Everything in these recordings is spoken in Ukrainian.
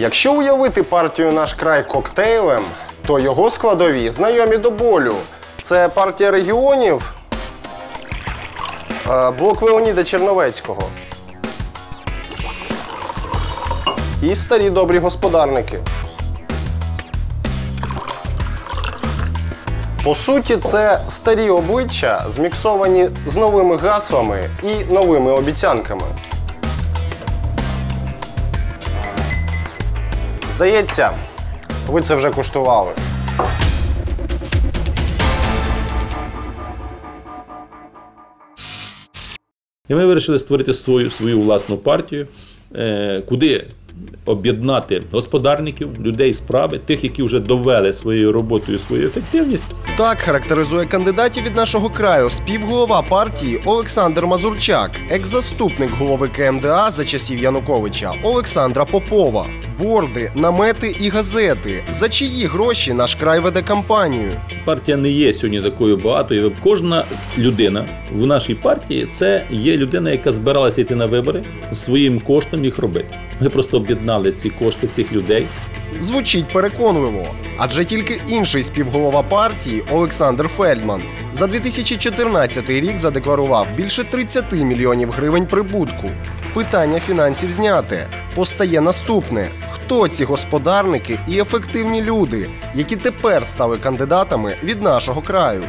Якщо уявити партію наш край коктейлем, то його складові знайомі до болю. Це партія регіонів, блок Леоніда Черновецького. І старі добрі господарники. По суті, це старі обличчя, зміксовані з новими гаслами і новими обіцянками. Здається, ви це вже куштували. І ми вирішили створити свою, свою власну партію, е, куди об'єднати господарників, людей справи, тих, які вже довели своєю роботою свою ефективність. Так характеризує кандидатів від нашого краю співголова партії Олександр Мазурчак, екс-заступник голови КМДА за часів Януковича Олександра Попова. Борди, намети і газети. За чиї гроші наш край веде кампанію? Партія не є сьогодні такою багатою. Кожна людина в нашій партії це є людина, яка збиралася йти на вибори своїм коштом їх робити. Ми просто об'єднали ці кошти цих людей. Звучить переконливо, адже тільки інший співголова партії Олександр Фельдман за 2014 рік задекларував більше 30 мільйонів гривень прибутку. Питання фінансів зняте. Постає наступне: хто ці господарники і ефективні люди, які тепер стали кандидатами від нашого краю?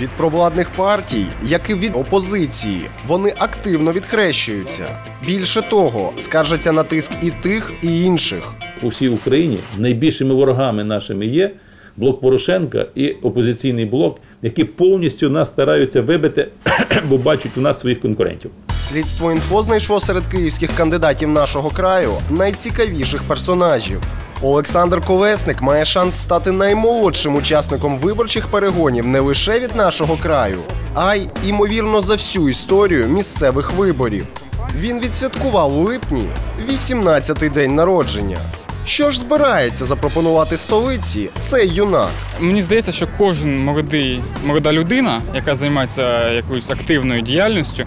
Від провладних партій, як і від опозиції, вони активно відхрещуються. Більше того, скаржаться на тиск і тих, і інших. По всій Україні найбільшими ворогами нашими є блок Порошенка і опозиційний блок, які повністю нас стараються вибити, бо бачать у нас своїх конкурентів. Слідство інфо знайшло серед київських кандидатів нашого краю найцікавіших персонажів. Олександр Колесник має шанс стати наймолодшим учасником виборчих перегонів не лише від нашого краю, а й імовірно за всю історію місцевих виборів. Він відсвяткував у липні 18-й день народження. Що ж збирається запропонувати столиці цей юнак? Мені здається, що кожен молодий, молода людина, яка займається якоюсь активною діяльністю,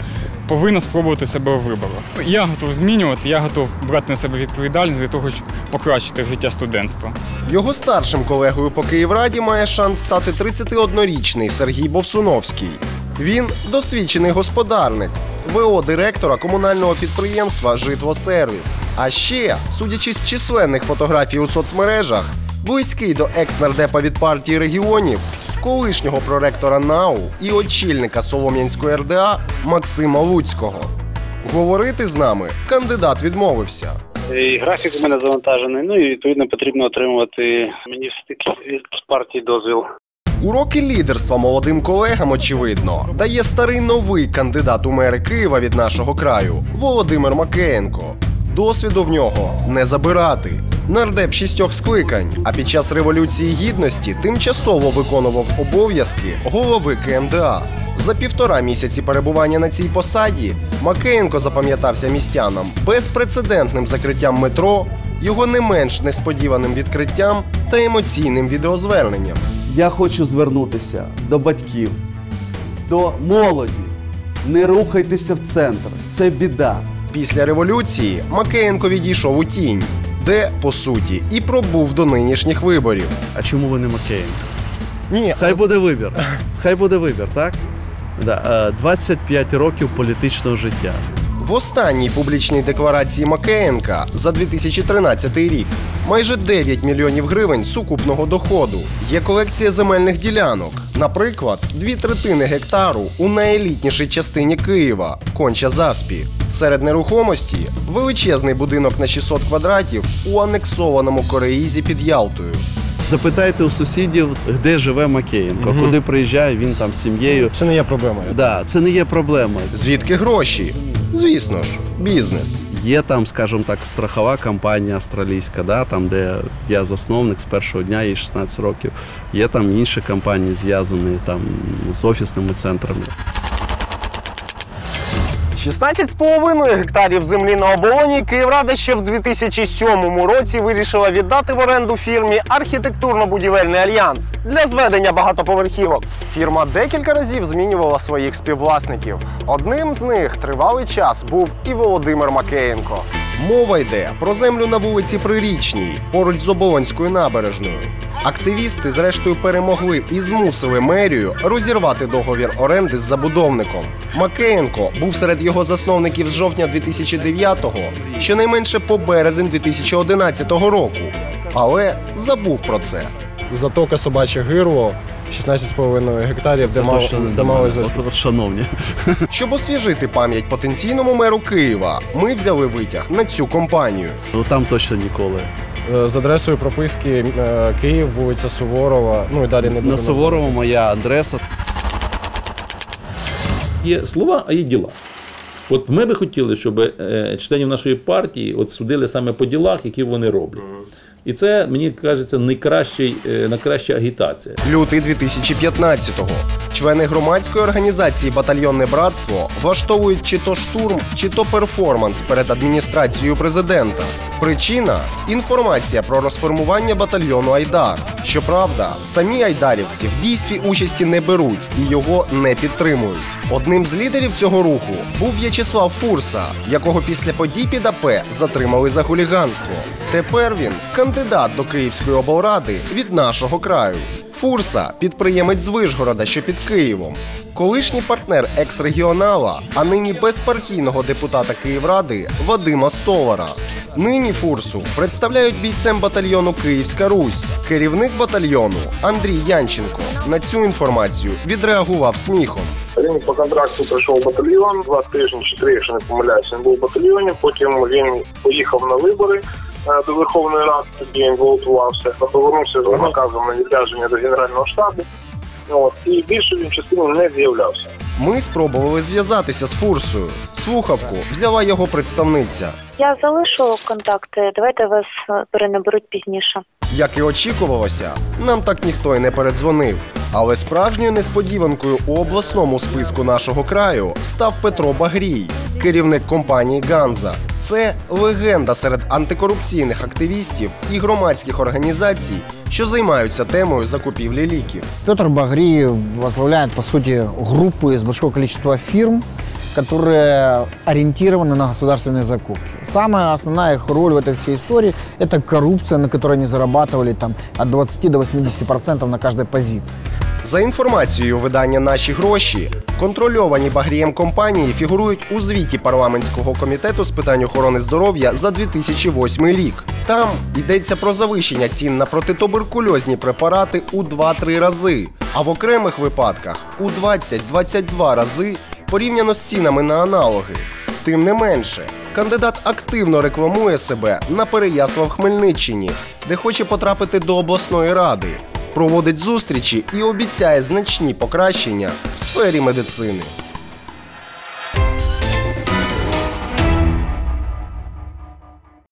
повинна спробувати себе у виборах. Я готов змінювати, я готов брати на себе відповідальність для того, щоб покращити життя студентства. Його старшим колегою по Київраді має шанс стати 31-річний Сергій Бовсуновський. Він досвідчений господарник, ВО директора комунального підприємства Житлосервіс. А ще, судячи з численних фотографій у соцмережах, близький до екс-нардепа від партії регіонів, колишнього проректора НАУ і очільника Солом'янської РДА Максима Луцького. Говорити з нами кандидат відмовився. І графік у мене завантажений, ну і відповідно потрібно отримувати мені з партії дозвіл. Уроки лідерства молодим колегам, очевидно, дає старий новий кандидат у мери Києва від нашого краю Володимир Макеєнко. Досвіду в нього не забирати. Нардеп шістьох скликань, а під час Революції Гідності тимчасово виконував обов'язки голови КМДА. За півтора місяці перебування на цій посаді Макеєнко запам'ятався містянам безпрецедентним закриттям метро, його не менш несподіваним відкриттям та емоційним відеозверненням. Я хочу звернутися до батьків, до молоді. Не рухайтеся в центр, це біда. Після революції Макеєнко відійшов у тінь, де, по суті, і пробув до нинішніх виборів. А чому ви не Макеєнко? Ні, Хай буде вибір. Хай буде вибір, так? Да, е, 25 років політичного життя. В останній публічній декларації Макеєнка за 2013 рік майже 9 мільйонів гривень сукупного доходу. Є колекція земельних ділянок. Наприклад, дві третини гектару у найелітнішій частині Києва конча заспі. Серед нерухомості величезний будинок на 600 квадратів у анексованому Кореїзі під Ялтою. Запитайте у сусідів, де живе Макеєнко, куди приїжджає він там з сім'єю. Це не є проблемою. Да, це не є проблема. Звідки гроші? Звісно ж, бізнес. Є там, скажімо так, страхова компанія австралійська, да, там, де я засновник з першого дня, їй 16 років. Є там інші компанії, зв'язані там з офісними центрами. 16,5 гектарів землі на оболоні Київрада ще в 2007 році вирішила віддати в оренду фірмі Архітектурно-будівельний альянс для зведення багатоповерхівок. Фірма декілька разів змінювала своїх співвласників. Одним з них тривалий час був і Володимир Макеєнко. Мова йде про землю на вулиці Прирічній, поруч з Оболонською набережною. Активісти, зрештою, перемогли і змусили мерію розірвати договір оренди з забудовником. Макеєнко був серед його засновників з жовтня 2009-го, щонайменше по березень 2011 року, але забув про це. Затока собаче гирло, 16,5 гектарів, де, мав, де мали шановні. Щоб освіжити пам'ять потенційному меру Києва, ми взяли витяг на цю компанію. Ну там точно ніколи. Е, З адресою прописки е, Київ, вулиця Суворова. Ну і далі не буду На Суворова моя адреса. Є слова, а є діла. От ми би хотіли, щоб е, членів нашої партії от судили саме по ділах, які вони роблять. І це, мені кажеться, найкраща агітація. Лютий 2015-го. Члени громадської організації Батальйонне братство влаштовують чи то штурм, чи то перформанс перед адміністрацією президента. Причина інформація про розформування батальйону Айдар. Щоправда, самі айдарівці в дійстві участі не беруть і його не підтримують. Одним з лідерів цього руху був В'ячеслав Фурса, якого після подій під АП затримали за хуліганство. Тепер він кандидат до Київської облради від нашого краю. Фурса підприємець з Вишгорода, що під Києвом. Колишній партнер екс-регіонала, а нині безпартійного депутата Київради Вадима Столара. Нині Фурсу представляють бійцем батальйону Київська Русь. Керівник батальйону Андрій Янченко на цю інформацію відреагував сміхом. Він по контракту прийшов батальйон, два тижні чи три, якщо не помиляюся, він був в батальйоні. Потім він поїхав на вибори до Верховної Ради, тоді він балотувався, повернувся з наказом на відрядження до Генерального штабу. От, і більше він частину не з'являвся. Ми спробували зв'язатися з Фурсою. Слухавку взяла його представниця. Я залишу контакти. Давайте вас е, перенаберуть пізніше. Як і очікувалося, нам так ніхто й не передзвонив. Але справжньою несподіванкою у обласному списку нашого краю став Петро Багрій, керівник компанії Ганза. Це легенда серед антикорупційних активістів і громадських організацій, що займаються темою закупівлі ліків. Петр Багриев возглавляет, по сути, группу из большого количества фирм, которые ориентированы на государственные закупки. Самая основная их роль в этой всей истории – это коррупция, на которой они зарабатывали там, от 20 до 80% на каждой позиции. За інформацією видання Наші гроші, контрольовані Багрієм компанії фігурують у звіті парламентського комітету з питань охорони здоров'я за 2008 рік. Там йдеться про завищення цін на протитуберкульозні препарати у 2-3 рази, а в окремих випадках у 20-22 рази порівняно з цінами на аналоги. Тим не менше, кандидат активно рекламує себе на Переяслав Хмельниччині, де хоче потрапити до обласної ради проводить зустрічі і обіцяє значні покращення в сфері медицини.